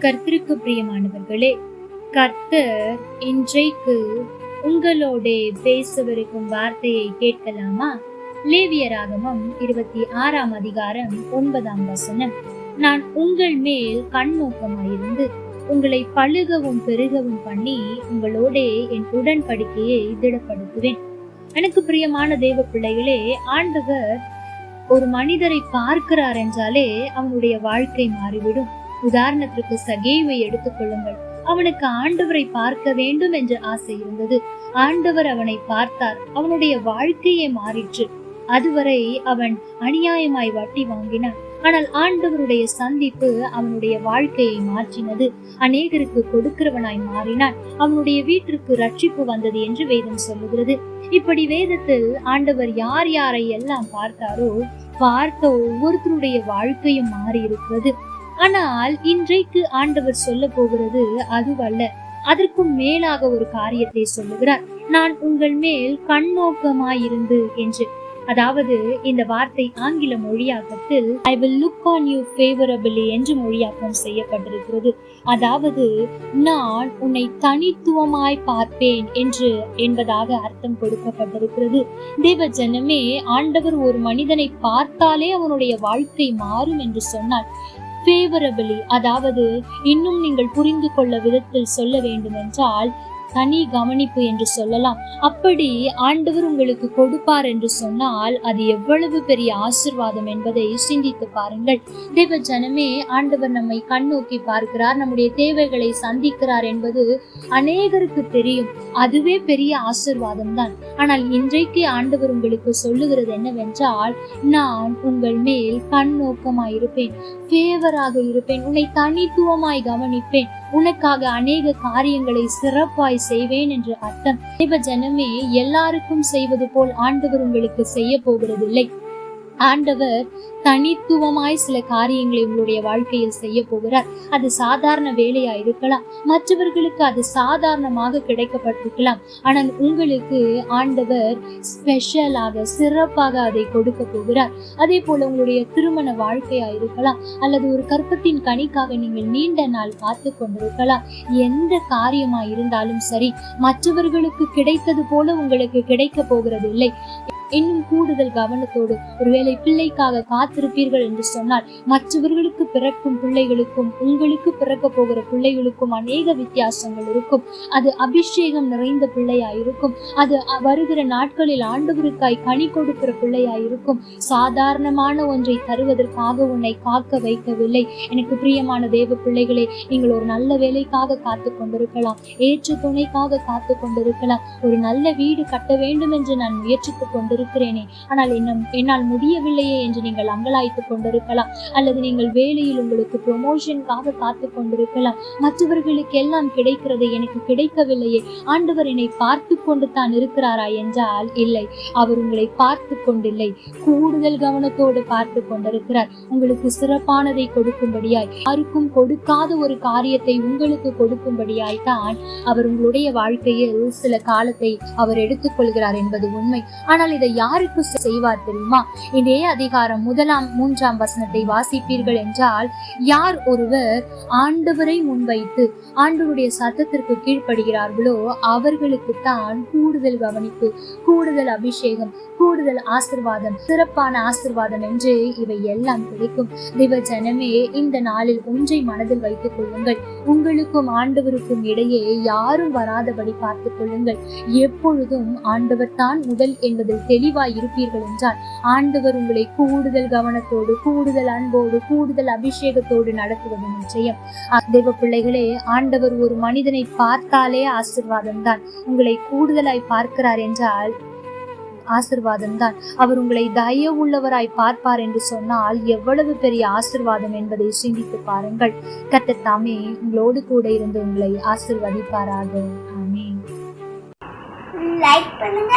கர்த்தருக்கு பிரியமானவர்களே கர்த்தர் இன்றைக்கு உங்களோட பேசவிருக்கும் வார்த்தையை கேட்கலாமா? லேவியராகமம் இருபத்தி ஆறாம் அதிகாரம் ஒன்பதாம் வசனம். நான் உங்கள் மேல் கண்ணோக்கமாயிருந்து உங்களை பழுகவும் பெருகவும் பண்ணி உங்களோட என் உடன்படிக்கையை திடப்படுத்துவேன். எனக்கு பிரியமான தேவ பிள்ளைகளே ஆண்டவர் ஒரு மனிதரை பார்க்கிறார் என்றாலே அவனுடைய வாழ்க்கை மாறிவிடும். உதாரணத்திற்கு சகேவை எடுத்துக்கொள்ளுங்கள் அவனுக்கு ஆண்டவரை பார்க்க வேண்டும் என்ற ஆசை இருந்தது. ஆண்டவர் அவனை பார்த்தார். அவனுடைய வாழ்க்கையே மாறிற்று. அதுவரை அவன் அநியாயமாய் வட்டி வாங்கினான். ஆனால் ஆண்டவருடைய சந்திப்பு அவனுடைய வாழ்க்கையை மாற்றினது. அநேகருக்கு கொடுக்கிறவனாய் மாறினான். அவனுடைய வீட்டிற்கு ரட்சிப்பு வந்தது என்று வேதம் சொல்லுகிறது. இப்படி வேதத்தில் ஆண்டவர் யார் யாரை எல்லாம் பார்த்தாரோ பார்த்த ஒவ்வொருத்தருடைய வாழ்க்கையும் மாறி இருக்கிறது ஆனால் இன்றைக்கு ஆண்டவர் சொல்ல போகிறது அதுவல்ல. அதற்கும் மேலாக ஒரு காரியத்தை சொல்லுகிறார். நான் உங்கள் மேல் கண்ணோக்கமாயிருந்து என்று அதாவது இந்த வார்த்தை ஆங்கில மொழியாக்கத்தில் I will look on you favourably என்று மொழியாக்கம் செய்யப்பட்டிருக்கிறது. அதாவது நான் உன்னை தனித்துவமாய் பார்ப்பேன் என்று என்பதாக அர்த்தம் கொடுக்கப்பட்டிருக்கிறது. தேவ ஜனமே ஆண்டவர் ஒரு மனிதனை பார்த்தாலே அவனுடைய வாழ்க்கை மாறும் என்று சொன்னார். ஃபேவரபிளி அதாவது இன்னும் நீங்கள் புரிந்து கொள்ள விதத்தில் சொல்ல வேண்டுமென்றால் தனி கவனிப்பு என்று சொல்லலாம். அப்படி ஆண்டவர் உங்களுக்கு கொடுப்பார் என்று சொன்னால் அது எவ்வளவு பெரிய ஆசிர்வாதம் என்பதை சிந்தித்து பாருங்கள். தேவ ஜனமே ஆண்டவர் நம்மை கண்ணோக்கி பார்க்கிறார். நம்முடைய தேவைகளை சந்திக்கிறார் என்பது அநேகருக்கு தெரியும். அதுவே பெரிய ஆசிர்வாதம் தான். ஆனால் இன்றைக்கு ஆண்டவர் உங்களுக்கு சொல்லுகிறது என்னவென்றால் நான் உங்கள் மேல் கண்ணோக்கமாய் இருப்பேன் ஃபேவராக இருப்பேன் உன்னை தனித்துவமாய் கவனிப்பேன். உனக்காக அநேக காரியங்களை சிறப்பாய் செய்வேன் என்று அர்த்தம். தேவ ஜனமே எல்லாருக்கும் செய்வது போல் ஆண்டவர் உங்களுக்கு செய்ய போகிறதில்லை. ஆண்டவர் தனித்துவமாய் சில காரியங்களை உங்களுடைய வாழ்க்கையில் செய்ய போகிறார். அது சாதாரண வேலையா இருக்கலாம். மற்றவர்களுக்கு அது சாதாரணமாக கிடைக்கப்பட்டிருக்கலாம். ஆனால் உங்களுக்கு ஆண்டவர் ஸ்பெஷலாக சிறப்பாக அதை கொடுக்க போகிறார். அதே போல உங்களுடைய திருமண வாழ்க்கையா இருக்கலாம். அல்லது ஒரு கற்பத்தின் கனிக்காக நீங்கள் நீண்ட நாள் காத்து கொண்டிருக்கலாம். எந்த காரியமா இருந்தாலும் சரி மற்றவர்களுக்கு கிடைத்தது போல உங்களுக்கு கிடைக்க போகிறது இல்லை இன்னும் கூடுதல் கவனத்தோடு ஒருவேளை பிள்ளைக்காக காத்திருப்பீர்கள் என்று சொன்னால் மற்றவர்களுக்கு பிறக்கும் பிள்ளைகளுக்கும் உங்களுக்கு பிறக்க போகிற பிள்ளைகளுக்கும் அநேக வித்தியாசங்கள் இருக்கும். அது அபிஷேகம் நிறைந்த பிள்ளையா இருக்கும் அது வருகிற நாட்களில் ஆண்டவருக்காய் கனி கொடுக்கிற பிள்ளையா இருக்கும் சாதாரணமான ஒன்றை தருவதற்காக உன்னை காக்க வைக்கவில்லை. எனக்கு பிரியமான தேவ பிள்ளைகளே நீங்கள் ஒரு நல்ல வேலைக்காக காத்து கொண்டிருக்கலாம். ஏற்ற துணைக்காக காத்து கொண்டிருக்கலாம். ஒரு நல்ல வீடு கட்ட வேண்டும் என்று நான் முயற்சித்துக் கொண்டிருக்கிறேனே ஆனால் என்ன என்னால் முடியவில்லையே என்று நீங்கள் அங்கலாய்த்து கொண்டிருக்கலாம். அல்லது நீங்கள் வேலையில் உங்களுக்கு ப்ரொமோஷனுக்காக காத்து கொண்டிருக்கலாம். மற்றவர்களுக்கு எல்லாம் கிடைக்கிறது எனக்கு கிடைக்கவில்லையே. ஆண்டவர் என்னை பார்த்து கொண்டு தான் இருக்கிறாரா என்றால் இல்லை. அவர் உங்களை பார்த்து கொண்டில்லை. கூடுதல் கவனத்தோடு பார்த்து கொண்டிருக்கிறார். உங்களுக்கு சிறப்பானதை கொடுக்கும்படியாய் யாருக்கும் கொடுக்காத ஒரு காரியத்தை உங்களுக்கு கொடுக்கும்படியாய் தான் அவர் உங்களுடைய வாழ்க்கையில் சில காலத்தை அவர் எடுத்துக்கொள்கிறார் என்பது உண்மை. ஆனால் இதை இதை யாருக்கு செய்வார் தெரியுமா? இதே அதிகாரம் முதலாம் மூன்றாம் வசனத்தை வாசிப்பீர்கள் என்றால் யார் ஒருவர் ஆண்டவரை முன்வைத்து ஆண்டவருடைய சத்தத்திற்கு கீழ்ப்படுகிறார்களோ அவர்களுக்கு தான் கூடுதல் கவனிப்பு கூடுதல் அபிஷேகம் கூடுதல் ஆசிர்வாதம் சிறப்பான ஆசிர்வாதம் என்று இவை எல்லாம் கிடைக்கும். திவ ஜனமே இந்த நாளில் ஒன்றை மனதில் வைத்துக் கொள்ளுங்கள். உங்களுக்கும் ஆண்டவருக்கும் இடையே யாரும் வராதபடி பார்த்துக் கொள்ளுங்கள். எப்பொழுதும் ஆண்டவர் தான் முதல் என்பதில் தெளிவாய் இருப்பீர்கள் என்றால் ஆண்டவர் உங்களை கூடுதல் கவனத்தோடு கூடுதல் அன்போடு கூடுதல் அபிஷேகத்தோடு நடத்துவது நிச்சயம். தெய்வ பிள்ளைகளே ஆண்டவர் ஒரு மனிதனை பார்த்தாலே ஆசிர்வாதம் தான். உங்களை கூடுதலாய் பார்க்கிறார் என்றால் ஆசிர்வாதம் தான். அவர் உங்களை தயவுள்ளவராய் பார்ப்பார் என்று சொன்னால் எவ்வளவு பெரிய ஆசிர்வாதம் என்பதை சிந்தித்து பாருங்கள். கர்த்தர் தாமே உங்களோடு கூட இருந்து உங்களை ஆசிர்வதிப்பாராக. ஆமே லைக் பண்ணுங்க.